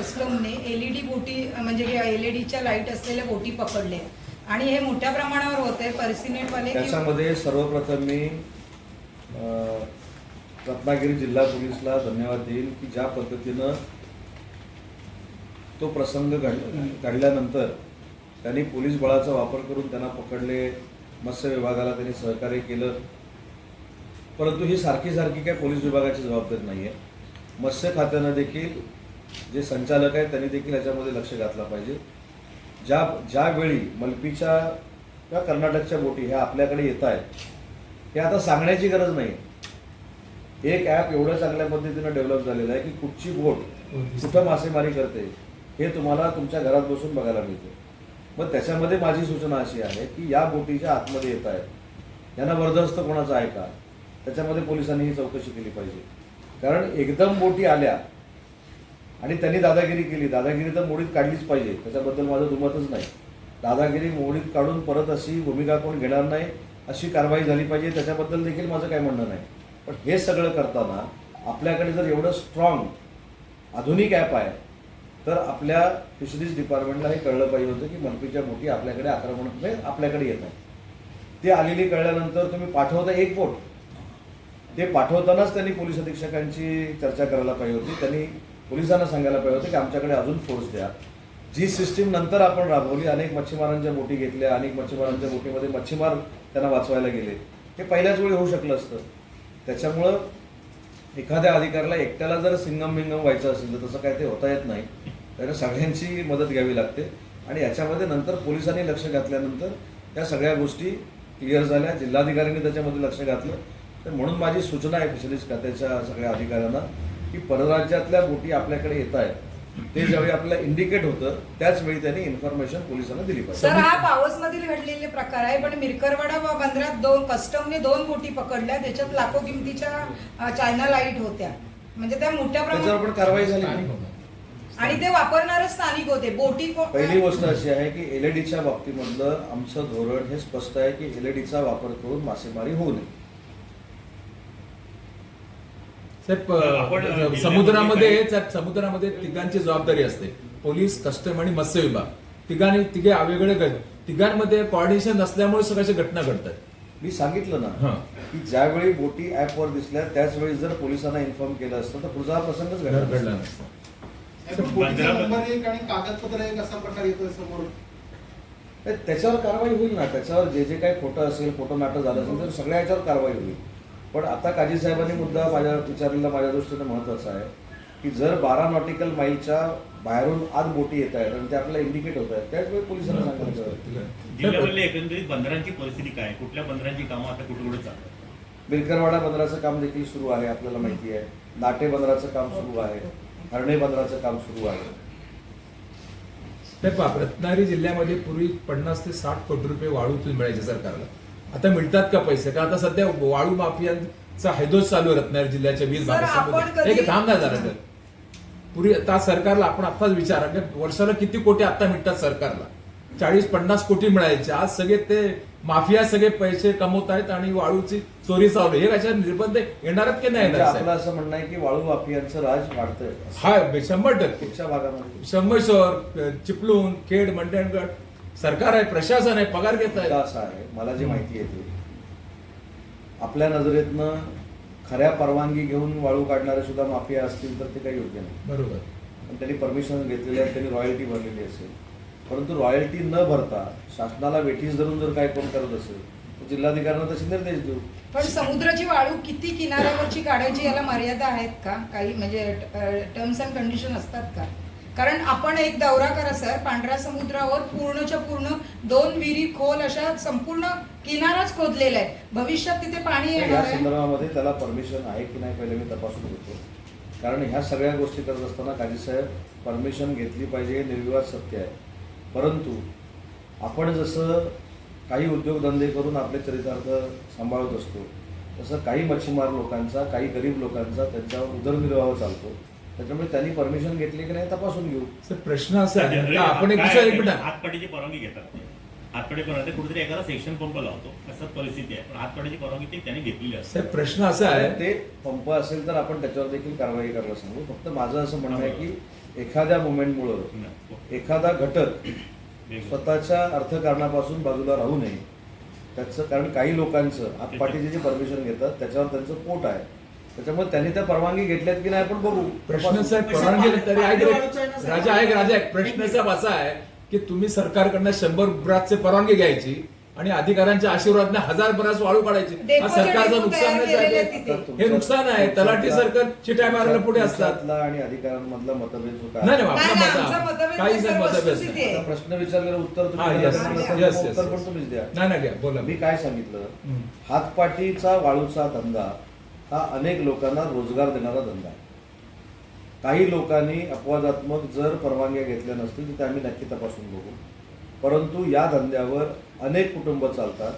कस्टमने LED बोटी म्हणजे एलईडीच्या लाइट असलेल्या बोटी पकडल्या. आणि हे मोठ्या प्रमाणावर होत आहे पर्सिनेटवाले त्याच्यामध्ये सर्वप्रथम मी अं, रत्नागिरी जिल्हा पोलीसला धन्यवाद देईल की ज्या पद्धतीनं तो प्रसंग घड घडल्यानंतर त्यांनी पोलीस बळाचा वापर करून त्यांना पकडले मत्स्य विभागाला त्यांनी सहकार्य केलं. परंतु ही सारखी सारखी काय पोलीस विभागाची जबाबदारी नाही आहे मत्स्य खात्यानं देखील जे संचालक आहेत त्यांनी देखील याच्यामध्ये लक्ष घातलं पाहिजे. ज्या ज्यावेळी मलपीच्या किंवा कर्नाटकच्या बोटी ह्या आपल्याकडे येत आहेत हे आता सांगण्याची गरज नाही. एक ॲप एवढं चांगल्या पद्धतीनं डेव्हलप झालेलं आहे की कुठची बोट कुठं मासेमारी करते हे तुम्हाला तुमच्या घरात बसून बघायला मिळते. मग त्याच्यामध्ये माझी सूचना अशी आहे की या बोटीच्या आतमध्ये येत आहेत. यांना बरदस्त कोणाचा आहे का? त्याच्यामध्ये पोलिसांनी ही चौकशी केली पाहिजे. कारण एकदम बोटी आल्या आणि त्यांनी दादागिरी केली. दादागिरी तर मोडीत काढलीच पाहिजे. त्याच्याबद्दल माझं दुमतच नाही. दादागिरी मोडीत काढून परत अशी भूमिका कोण घेणार नाही अशी कारवाई झाली पाहिजे. त्याच्याबद्दल देखील माझं काय म्हणणं नाही. पण हे सगळं करताना आपल्याकडे जर एवढं स्ट्रॉंग आधुनिक ॲप आहे तर आपल्या फिशरीज डिपार्टमेंटला हे कळलं पाहिजे होतं की मनपीच्या बोटी आपल्याकडे आक्रमण म्हणजे आपल्याकडे येत आहे ते आलेली कळल्यानंतर तुम्ही पाठवता एक बोट. ते पाठवतानाच त्यांनी पोलीस अधीक्षकांची चर्चा करायला पाहिजे होती. त्यांनी पोलिसांना सांगायला पाहिजे होतं की आमच्याकडे अजून फोर्स द्या. जी सिस्टीम नंतर आपण राबवली अनेक मच्छीमारांच्या बोटी घेतल्या अनेक मच्छीमारांच्या बोटीमध्ये मच्छीमार त्यांना वाचवायला गेले. हे पहिल्याच वेळी होऊ शकलं असतं. त्याच्यामुळं एखाद्या अधिकाऱ्याला एकट्याला जर सिंगम बिंगम व्हायचं असेल तर तसं काय ते होता येत नाही. त्याला सगळ्यांची मदत घ्यावी लागते. आणि याच्यामध्ये नंतर पोलिसांनी लक्ष घातल्यानंतर त्या सगळ्या गोष्टी क्लिअर झाल्या. जिल्हाधिकाऱ्यांनी त्याच्यामध्ये लक्ष घातलं. तर म्हणून माझी सूचना आहे फिशरीज खात्याच्या सगळ्या अधिकाऱ्यांना की परराज्यातल्या बोटी आपल्याकडे येत आहेत ते ज्यावेळी आपल्याला इंडिकेट होतं त्याच वेळी त्यांनी इन्फॉर्मेशन पोलिसांना दिली पाहिजे. सर हा पावस मधील घडलेले प्रकार आहे पण मिरकरवाडा व बंदरात दोन कस्टमने दोन बोटी पकडल्या त्याच्यात लाखो किमतीच्या अ, चायना लाइट होत्या. म्हणजे त्या मोठ्या त्याच्यावर प्रमाणात पण कारवाई झाली. नाही. आणि ते वापरणारे स्थानिक होते. बोटी को- पहिली गोष्ट अशी आहे की एलईडीच्या बाबतीमधलं आमचं धोरण हे स्पष्ट आहे की एलईडीचा वापर करून मासेमारी होऊ नये. साहेब समुद्रामध्ये समुद्रामध्ये तिघांची जबाबदारी असते. पोलीस कस्टम आणि मत्स्य विभाग. तिघांनी तिघे वेगळे घड- तिघांमध्ये कॉर्डिनेशन नसल्यामुळे सगळ्याच्या घटना घडतात. मी सांगितलं ना. की ज्यावेळी बोटी ऍपवर दिसल्या त्याच वेळी जर पोलिसांना इन्फॉर्म केलं असतं तर पुढचा हा प्रसंगच घडला नसता. समोर. त्याच्यावर कारवाई होईल ना. त्याच्यावर जे जे काही खोटं असेल खोटं नाटं झालं असेल तर सगळ्या याच्यावर कारवाई होईल. पण आता काजी साहेबांनी मुद्दा माझ्या विचारलेला माझ्या दृष्टीने महत्त्वाचा आहे की जर बारा नॉटिकल माईलच्या बाहेरून आत बोटी येत आहेत आणि ते आपल्याला इंडिकेट होत आहेत त्याच वेळी पोलिसांना सांगायचं एकंदरीत बंदरांची परिस्थिती काय? कुठल्या बंदरांची कामं आता कुठे कुठे चालतात? बिरकरवाडा बंदराचं काम देखील सुरू आहे आपल्याला माहिती आहे. नाटे बंदराचं काम सुरू आहे. हरणे बंदराचं काम सुरू आहे. रत्नागिरी जिल्ह्यामध्ये पूर्वी पन्नास ते साठ कोटी रुपये वाळूतून मिळायचे सरकारला. आता मिळतात का पैसे? का आता सध्या वाळू माफियांचा हैदोस चालू आहे रत्नागिरी जिल्ह्याच्या आपण भागामध्ये थांब ना जरा तर. पूर्वी आता सरकारला आपण आत्ताच विचारा. वर्षाला किती कोटी आता मिळतात सरकारला? चाळीस पन्नास कोटी मिळायचे. आज सगळे ते माफिया सगळे पैसे कमवत आहेत आणि वाळूची चोरी चालू आहे. हे कशा निर्बंध येणार की नाही म्हणजे येणार आपलं साहेब? असं म्हणणं आहे की वाळू माफियांचं राज वाढतंय. हा शंभर टक्के. भागामध्ये. संगमेश्वर चिपळूण खेड मंडणगड सरकार आहे प्रशासन आहे पगार घेत आहे. असा आहे. मला जी माहिती येते आपल्या नजरेतनं खऱ्या परवानगी घेऊन वाळू काढणारे सुद्धा माफिया असतील तर ते काही योग्य नाही. बरोबर. पण त्यांनी परमिशन घेतलेली आहे त्यांनी रॉयल्टी भरलेली असेल. परंतु रॉयल्टी न भरता शासनाला वेठीस धरून जर काय कोण करत असेल तर जिल्हाधिकाऱ्यांना तसे निर्देश देऊ. पण समुद्राची वाळू किती किनाऱ्यावरची काढायची याला मर्यादा आहेत का? काही म्हणजे टर्म्स अँड कंडिशन असतात का? कारण आपण एक दौरा करा सर. पांढऱ्या समुद्रावर पूर्णच्या पूर्ण दोन विहिरी खोल अशा संपूर्ण किनाराच खोदलेला आहे भविष्यात तिथे पाणी या येणार आहे. संदर्भामध्ये त्याला परमिशन आहे की नाही पहिले मी तपासून घेतो कारण ह्या सगळ्या गोष्टी करत असताना काजी साहेब परमिशन घेतली पाहिजे हे निर्विवाद सत्य आहे. परंतु आपण जसं काही उद्योगधंदे करून आपले चरितार्थ सांभाळत असतो तसं काही मच्छीमार लोकांचा काही गरीब लोकांचा त्यांच्यावर उदरनिर्वाह चालतो. त्याच्यामुळे त्यांनी परमिशन घेतली की नाही तपासून घेऊ. सर प्रश्न असा आहे आता आपण एक दुसरं एक मिनिट. हातपाडीची परवानगी घेतात ते. परवानगी कुठेतरी एखादा सेक्शन पंप लावतो. असं परिस्थिती आहे. पण हातपाडीची परवानगी ते त्यांनी घेतलेली असते. साहेब प्रश्न असा आहे. ते पंप असेल तर आपण त्याच्यावर देखील कारवाई करायला सांगू. फक्त माझं असं म्हणणं आहे की एखाद्या मुवमेंटमुळं. एखादा घटक. स्वतःच्या अर्थकारणापासून बाजूला राहू नये. त्याचं कारण काही लोकांचं हातपाटीचे जे परमिशन घेतात त्याच्यावर त्यांचं पोट आहे. त्याच्यामुळे त्यांनी त्या परवानगी घेतल्यात की नाही आपण बघू प्रश्न साहेब परवानगी तरी ऐक रे. राजा ऐक राजा ऐक प्रश्न साहेब असा आहे की तुम्ही सरकारकडनं शंभर ब्रासचे परवानगी घ्यायची आणि अधिकाऱ्यांच्या आशीर्वादाने हजार बरास वाळू काढायची हा सरकारचं नुकसान नाही हे नुकसान आहे. तलाठी सरकार चिट्या मारायला पुढे असतात. आणि अधिकाऱ्यांमधला मतभेद नाही नाही आहे. काही सर, मतभेद. आहे. प्रश्न विचारलेलं उत्तर हा. पण तुम्हीच द्या नाही नाही घ्या बोला मी काय सांगितलं हम्म. हातपाटीचा वाळूचा धंदा हा अनेक लोकांना रोजगार देणारा धंदा आहे. काही लोकांनी अपवादात्मक जर परवानग्या घेतल्या नसतील तर ते आम्ही नक्की तपासून बघू. परंतु या धंद्यावर अनेक कुटुंब चालतात.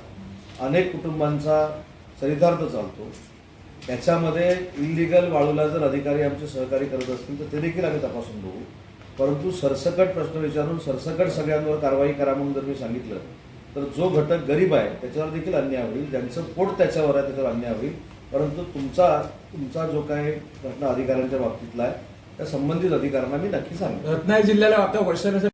अनेक कुटुंबांचा चरितार्थ चालतो. त्याच्यामध्ये इलिगल वाळूला जर अधिकारी आमचे सहकारी करत असतील तर ते देखील आम्ही तपासून बघू. परंतु सरसकट प्रश्न विचारून सरसकट सगळ्यांवर कारवाई करा म्हणून जर मी सांगितलं तर जो घटक गरीब आहे त्याच्यावर देखील अन्याय होईल. ज्यांचं पोट त्याच्यावर आहे त्याच्यावर अन्याय होईल. परंतु तुमचा तुमचा जो काही प्रश्न अधिकाऱ्यांच्या बाबतीतला आहे त्या संबंधित अधिकाऱ्यांना मी नक्की सांगेन रत्नागिरी जिल्ह्याला आता वर्षानुसार